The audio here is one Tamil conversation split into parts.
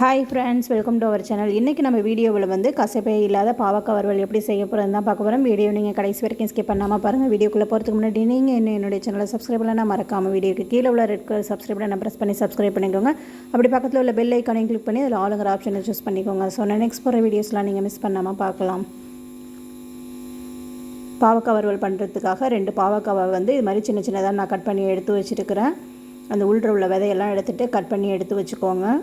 Hi friends welcome to our channel இன்றைக்கி நம்ம வீடியோவில் வந்து கசப்பே இல்லாத பாவக்காய் வறுவல் எப்படி செய்ய போகிறது தான் பார்க்க போகிறோம் வீடியோ நீங்கள் கடைசி வரைக்கும் ஸ்கிப் பண்ணாமல் பாருங்கள் வீடியோக்குள்ளே போகிறதுக்கு முன்னாடி நீங்கள் என்ன என்னுடைய சேனலை சப்ஸ்கிரைப் பண்ணலாம் மறக்காமல் வீடியோக்கு கீழே உள்ள ரெட் கலர் சப்ஸ்கிரைப் நான் ப்ரெஸ் பண்ணி சப்ஸ்கிரைப் பண்ணிக்கோங்க. அப்படி பக்கத்தில் உள்ள பெல் ஐக்கானையும் கிளிக் பண்ணி அதில் ஆளுங்கிற ஆப்ஷனை சூஸ் பண்ணிக்கோங்க. ஸோ நான் நெக்ஸ்ட் போகிற வீடியோஸ்லாம் நீங்கள் மிஸ் பண்ணாமல் பார்க்கலாம். பாவக்காய் வறுவல் பண்ணுறதுக்காக ரெண்டு பாவக்காவை வந்து இது மாதிரி சின்ன சின்னதாக நான் கட் பண்ணி எடுத்து வச்சுருக்கிறேன். அந்த உள்ற உள்ள விதையெல்லாம் எடுத்துகிட்டு கட் பண்ணி எடுத்து வச்சுக்கோங்க.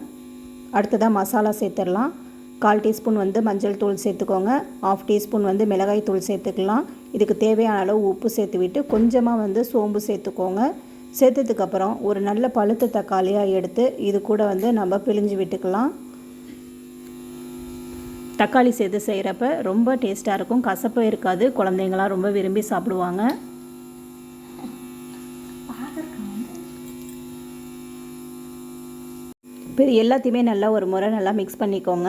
அடுத்ததாக மசாலா சேர்த்துடலாம். கால் டீஸ்பூன் வந்து மஞ்சள் தூள் சேர்த்துக்கோங்க. ஆஃப் டீஸ்பூன் வந்து மிளகாய் தூள் சேர்த்துக்கலாம். இதுக்கு தேவையான அளவு உப்பு சேர்த்து விட்டு கொஞ்சமாக வந்து சோம்பு சேர்த்துக்கோங்க. சேர்த்ததுக்கப்புறம் ஒரு நல்ல பழுத்த தக்காளியாக எடுத்து இது கூட வந்து நம்ம பிழிஞ்சு விட்டுக்கலாம். தக்காளி சேர்த்து செய்கிறப்ப ரொம்ப டேஸ்ட்டாக இருக்கும். கசப்பு இருக்காது. குழந்தைங்களாம் ரொம்ப விரும்பி சாப்பிடுவாங்க. இப்போ எல்லாத்தையுமே நல்லா ஒரு முறை நல்லா மிக்ஸ் பண்ணிக்கோங்க.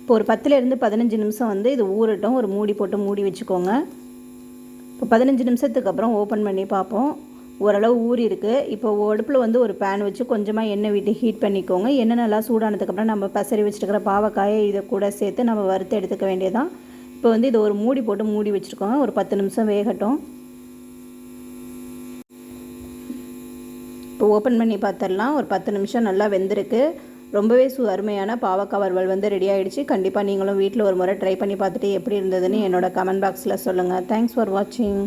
இப்போ ஒரு பத்துலேருந்து பதினஞ்சு நிமிஷம் வந்து இது ஊறட்டும். ஒரு மூடி போட்டு மூடி வச்சுக்கோங்க. இப்போ பதினஞ்சு நிமிஷத்துக்கு அப்புறம் ஓப்பன் பண்ணி பார்ப்போம். ஓரளவு ஊறி இருக்குது இப்போ அடுப்பில் வந்து ஒரு பேன் வச்சு கொஞ்சமாக எண்ணெய் விட்டு ஹீட் பண்ணிக்கோங்க. எண்ணெய் நல்லா சூடானதுக்கப்புறம் நம்ம பசரி வச்சுருக்கிற பாவக்காயை இதை கூட சேர்த்து நம்ம வறுத்து எடுத்துக்க வேண்டியதான் இப்போ வந்து இதை ஒரு மூடி போட்டு மூடி வச்சுருக்கோங்க ஒரு பத்து நிமிஷம் வேகட்டும். இப்போ ஓப்பன் பண்ணி பார்த்துடலாம். ஒரு பத்து நிமிஷம் நல்லா வெந்திருக்கு. ரொம்பவே சு அருமையான பாவக்காய் வறுவல் வந்து ரெடி ஆகிடுச்சு கண்டிப்பாக நீங்களும் வீட்டில் ஒரு முறை ட்ரை பண்ணி பார்த்துட்டு எப்படி இருந்ததுன்னு என்னோட கமெண்ட் பாக்ஸில் சொல்லுங்கள் தேங்க்ஸ் ஃபார் வாட்சிங்